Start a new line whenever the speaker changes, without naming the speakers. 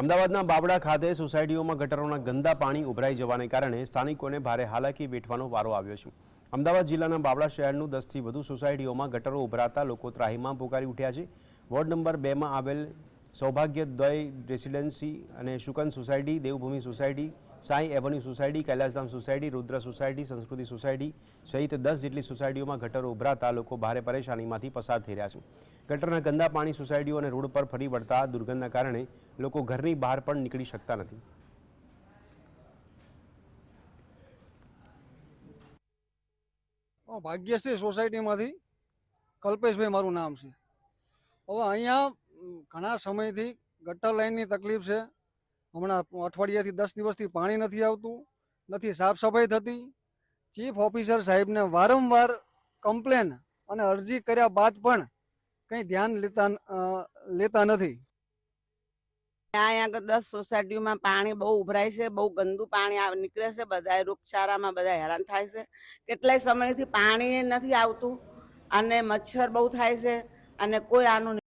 અમદાવાદના બાબડા ખાતે સોસાયટીઓમાં ગટરોના ગંદા પાણી ઉભરાઈ જવાને કારણે સ્થાનિકોને ભારે હાલાકી વેઠવાનો વારો આવ્યો છે. અમદાવાદ જિલ્લાના બાબડા શહેરનું દસથી વધુ સોસાયટીઓમાં ગટરો ઉભરાતા લોકો ત્રાહીમાં પોકારી ઉઠ્યા છે. વોર્ડ નંબર બેમાં આવેલ સૌભાગ્યદય રેસિડેન્સી અને Shukan society, Devbhoomi society, Sai avenue society, Kailasdham society, Rudra society, Sanskruti society સહિત દસ જેટલી સોસાયટીઓમાં ગટરો ઉભરાતા લોકો ભારે પરેશાનીમાંથી પસાર થઈ રહ્યા છે. ગટરના ગંદા પાણી સોસાયટીઓ અને રોડ પર ફરી વળતા દુર્ગંધના કારણે લોકો ઘરની બહાર પણ નીકળી શકતા નથી.
ભાગ્યશ્રી સોસાયટીમાંથી કલ્પેશભાઈ મારું નામ છે. હવે અહીંયા ઘણા સમયથી ગટર લાઈનની તકલીફ છે. હમણાં અઠવાડિયાથી દસ દિવસથી પાણી નથી આવતું, નથી સાફ સફાઈ થતી. ચીફ ઓફિસર સાહેબને વારંવાર કમ્પ્લેન અને અરજી કર્યા બાદ પણ કંઈ ધ્યાન લેતા લેતા નથી.
આગળ દસ સોસાયટીઓમાં પાણી બહુ ઉભરાય છે, બહુ ગંદુ પાણી નીકળે છે બધા રોગચાળામાં બધા હેરાન થાય છે. કેટલાય સમયથી પાણી નથી આવતું અને મચ્છર બહુ થાય છે અને કોઈ આનું